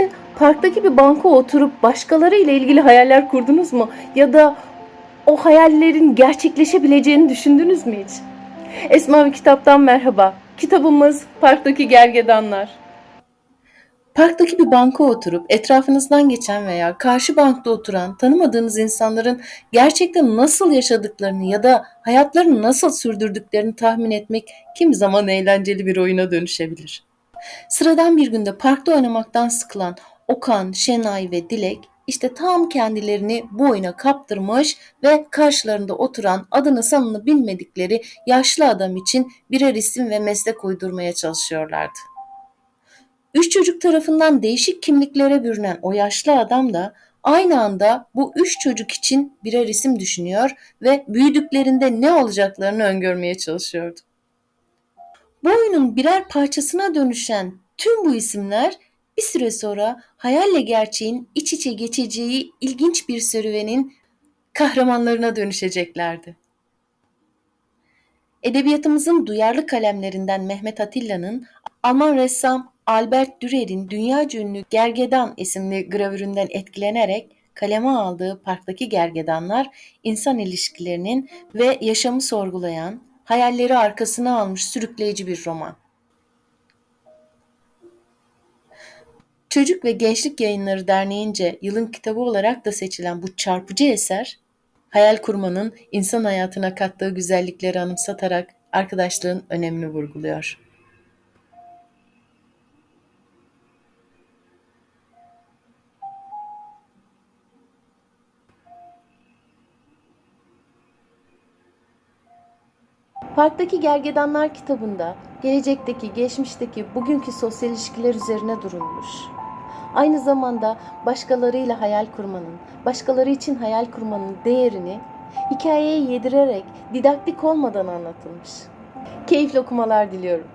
gün parktaki bir banka oturup başkaları ile ilgili hayaller kurdunuz mu? Ya da o hayallerin gerçekleşebileceğini düşündünüz mü hiç? Esma bir kitaptan merhaba. Kitabımız Parktaki Gergedanlar. Parktaki bir banka oturup etrafınızdan geçen veya karşı bankta oturan tanımadığınız insanların gerçekten nasıl yaşadıklarını ya da hayatlarını nasıl sürdürdüklerini tahmin etmek kimi zaman eğlenceli bir oyuna dönüşebilir. Sıradan bir günde parkta oynamaktan sıkılan Okan, Şenay ve Dilek işte tam kendilerini bu oyuna kaptırmış ve karşılarında oturan adını sanını bilmedikleri yaşlı adam için birer isim ve meslek uydurmaya çalışıyorlardı. Üç çocuk tarafından değişik kimliklere bürünen o yaşlı adam da aynı anda bu üç çocuk için birer isim düşünüyor ve büyüdüklerinde ne olacaklarını öngörmeye çalışıyordu. Bu oyunun birer parçasına dönüşen tüm bu isimler bir süre sonra hayalle gerçeğin iç içe geçeceği ilginç bir serüvenin kahramanlarına dönüşeceklerdi. Edebiyatımızın duyarlı kalemlerinden Mehmet Atilla'nın Alman ressam Albert Dürer'in dünyaca ünlü Gergedan isimli gravüründen etkilenerek kaleme aldığı Parktaki Gergedanlar insan ilişkilerinin ve yaşamı sorgulayan, hayalleri arkasına almış sürükleyici bir roman. Çocuk ve Gençlik Yayınları Derneği'nce yılın kitabı olarak da seçilen bu çarpıcı eser, hayal kurmanın insan hayatına kattığı güzellikleri anımsatarak arkadaşlığın önemini vurguluyor. Parktaki Gergedanlar kitabında gelecekteki, geçmişteki, bugünkü sosyal ilişkiler üzerine durulmuş. Aynı zamanda başkalarıyla hayal kurmanın, başkaları için hayal kurmanın değerini hikayeye yedirerek didaktik olmadan anlatılmış. Keyifli okumalar diliyorum.